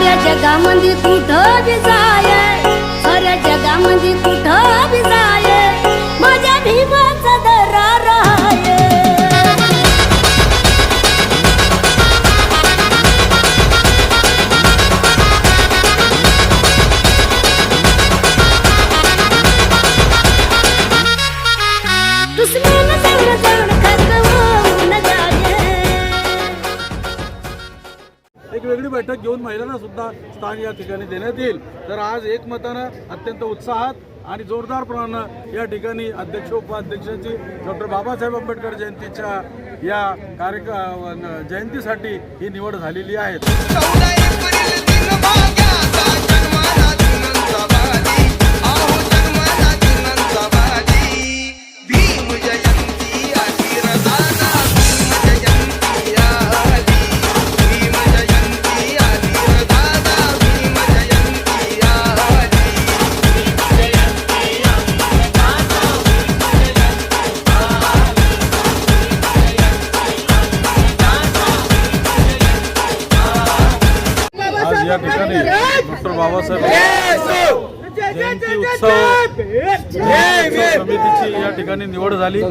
साऱ्या जगामध्ये कुठं बी जाय साऱ्या जगामध्ये कुठं बी जाय माझ्या भीमाचा दरा राय दुश्मन संग वेगळी बैठक घेऊन महिलांना सुद्धा स्थान या ठिकाणी देण्यात येईल. तर आज एकमतानं अत्यंत उत्साहात आणि जोरदारपणानं या ठिकाणी अध्यक्ष उपाध्यक्षांची डॉक्टर बाबासाहेब आंबेडकर जयंतीच्या या कार्यक्र जयंतीसाठी ही निवड झालेली आहे. बाबासाहेब. जयंती उत्सव समितीची या ठिकाणी निवड झाली.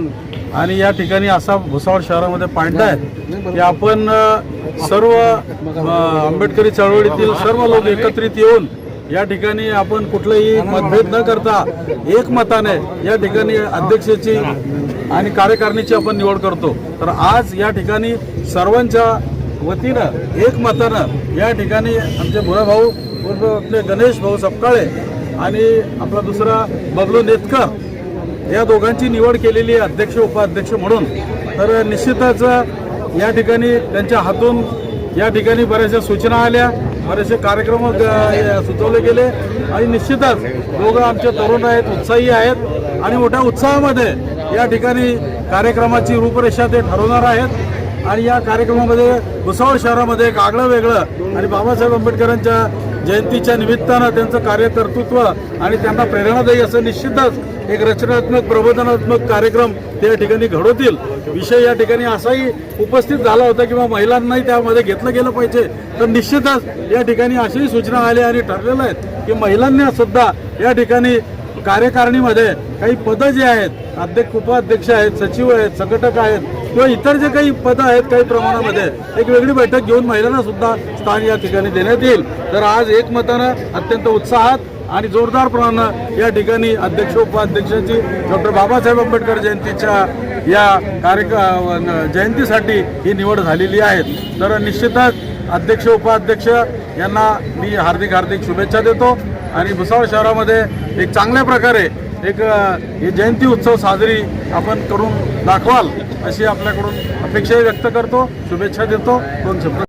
आणि या ठिकाणी असा भुसावळ शहरामध्ये पाडला आहे की आपण सर्व आंबेडकरी चळवळीतील सर्व लोक एकत्रित येऊन या ठिकाणी आपण कुठलेही मतभेद न करता एकमताने या ठिकाणी अध्यक्षाची आणि कार्यकारिणीची आपण निवड करतो. तर आज या ठिकाणी सर्वांच्या वतीनं एकमतानं या ठिकाणी आमचे भाऊ उर्फ आपले गणेश भाऊ सपकाळे आणि आपला दुसरा बबलू नेतकर या दोघांची निवड केलेली आहे अध्यक्ष उपाध्यक्ष म्हणून. तर निश्चितच या ठिकाणी त्यांच्या हातून या ठिकाणी बऱ्याचशा सूचना आल्या बरेचसे कार्यक्रम सुचवले गेले आणि निश्चितच दोघं आमचे तरुण आहेत उत्साही आहेत आणि मोठ्या उत्साहामध्ये या ठिकाणी कार्यक्रमाची रूपरेषा ते ठरवणार आहेत. आणि या कार्यक्रमामध्ये भुसावळ शहरामध्ये एक आगळं वेगळं आणि बाबासाहेब आंबेडकरांच्या जयंतीच्या निमित्तानं त्यांचं कार्यकर्तृत्व आणि त्यांना प्रेरणादायी असं निश्चितच एक रचनात्मक प्रबोधनात्मक कार्यक्रम ते या ठिकाणी घडवतील. विषय या ठिकाणी असाही उपस्थित झाला होता किंवा महिलांनाही त्यामध्ये घेतलं गेलं पाहिजे. तर निश्चितच या ठिकाणी अशीही सूचना आल्या आणि ठरलेल्या आहेत की महिलांना सुद्धा या ठिकाणी कार्यकारिणीमध्ये काही पदं जी आहेत अध्यक्ष उपाध्यक्ष आहेत सचिव आहेत संघटक आहेत किंवा इतर जे काही पदं आहेत काही प्रमाणामध्ये एक वेगळी बैठक घेऊन महिलांना सुद्धा स्थान या ठिकाणी देण्यात येईल. तर आज एकमतानं अत्यंत उत्साहात आणि जोरदारपणानं या ठिकाणी अध्यक्ष उपाध्यक्षाची डॉक्टर बाबासाहेब आंबेडकर जयंतीच्या या कार्यक्रम जयंतीसाठी ही निवड झालेली आहे. तर निश्चितच अध्यक्ष उपाध्यक्ष यांना मी हार्दिक हार्दिक शुभेच्छा देतो. आणि भुसावळ शहरामध्ये एक चांगल्या प्रकारे एक जयंती उत्सव साजरी आपण करून दाखवाल अशी आपल्याकडून अपेक्षाही व्यक्त करतो. शुभेच्छा देतो. दोन शब्द.